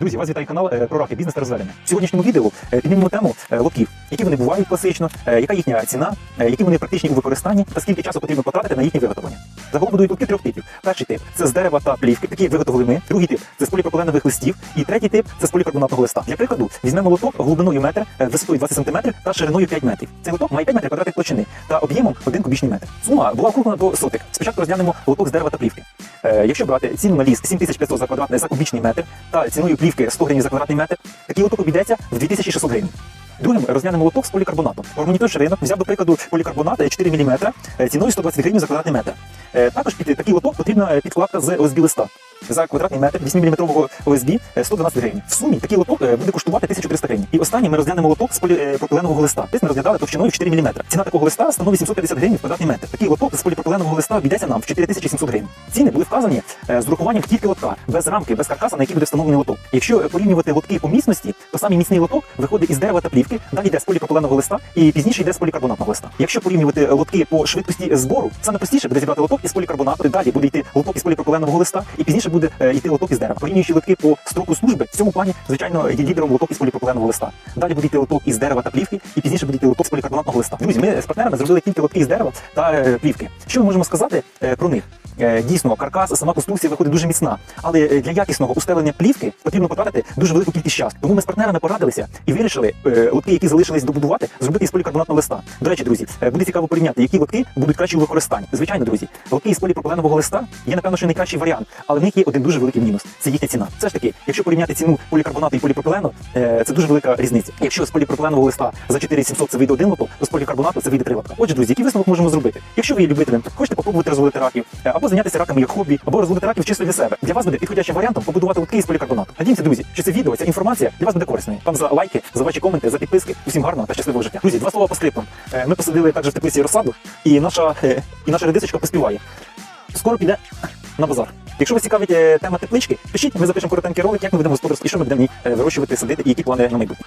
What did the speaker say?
Друзі, вас вітає канал е, про раки, бізнес та розведення. В сьогоднішньому відео е, піднімемо тему е, лотків, які вони бувають класично, яка їхня ціна, які вони практичні у використанні та скільки часу потрібно потратити на їхнє виготовлення. Загалом будують лотки трьох типів. Перший тип це з дерева та плівки, такі як виготовили ми. Другий тип це з поліпропиленових листів. І третій тип це з полікарбонатного листа. Для прикладу, візьмемо лоток глибиною метр, висотою 20 см та шириною 5 метрів. Цей лоток має 5 метрів квадратних площини та об'ємом 1 кубічний метр. Сума була округлена до сотих. Спочатку розглянемо лоток з дерева та плівки. Е, якщо брати ціну на ліс 7500 за квадратний за кубічний метр та ціною плівки 100 гривень за квадратний метр, такий лоток обійдеться в 2600 гривень. Другим розглянемо лоток з полікарбонатом. Промоніторший ринок взяв, до прикладу, полікарбонат 4 мм ціною 120 гривень за квадратний метр. Е, Також під такий лоток потрібна е, підкладка з ОСБ листа. За квадратний метр 8-мм ОСБ е, 112 гривень. В сумі такий лоток е, буде коштувати 1300 гривень. І останнє ми розглянемо лоток з поліпропиленового листа. Десь ми розглядали товщиною в 4 мм. Ціна такого листа становить 750 гривень квадратний метр. Такий лоток з поліпропиленового листа обійдеться нам в 4700 гривень. Ціни були вказані е, з урахуванням тільки лотка, без рамки, без каркаса, на який буде встановлений лоток. Якщо е, порівнювати лотки по міцності, то самий міцний лоток виходить із дерева та плівки, далі йде з поліпропиленового листа і пізніше йде з полікарбонатного листа. Якщо порівнювати лотки по швидкості збору, саме простіше буде зібрати лоток із полікарбонату, далі буде йти лоток із поліпропиленового листа, і пізніше буде е, йти лоток із дерева. Порівнюючи лотки по строку служби, в цьому плані, звичайно, є лідером лоток із поліпропиленового листа. Далі буде йти лоток із дерева та плівки, і пізніше буде йти лоток з полікарбонатного листа. Друзі, ми з партнерами зробили тільки лотки із дерева та е, плівки. Що ми можемо сказати е, про них? Е, Дійсно, каркас, сама конструкція виходить дуже міцна, але е, для якісного устелення плівки потрібно потратити дуже велику кількість часу. Тому ми з партнерами порадилися і вирішили е, лотки, які залишились добудувати, зробити із полікарбонатного листа. До речі, друзі, буде цікаво порівняти, які лотки будуть кращі у використанні. Звичайно, друзі, лотки із поліпропиленового листа є, напевно, що найкращий варіант, але в них є один дуже великий мінус. Це їхня ціна. Все ж таки, якщо порівняти ціну полікарбонату і поліпропилену, це дуже велика різниця. Якщо з поліпропиленового листа за 4700 це вийде один лоток, то з полікарбонату це вийде три лотка. Отже, друзі, який висновок можемо зробити? Якщо ви є любителем, хочете попробувати розводити раків, або зайнятися раками як хобі, або розводити раків чисто для себе. Для вас буде підходящим варіантом побудувати лотки із полікарбонату. Надіємося, друзі, що це відео, ця інформація для вас буде корисною. Вам за лайки, за ваші коменти, за підписки. Усім гарного та щасливого життя. Друзі, два слова по скриптам. Е, Ми посадили також в теплиці розсаду, і наша е, і наша редисочка поспіває. Скоро піде на базар. Якщо вас цікавить е, тема теплички, пишіть, ми запишемо коротенький ролик, як ми будемо господарство і що ми будемо вирощувати, садити і які плани на майбутнє.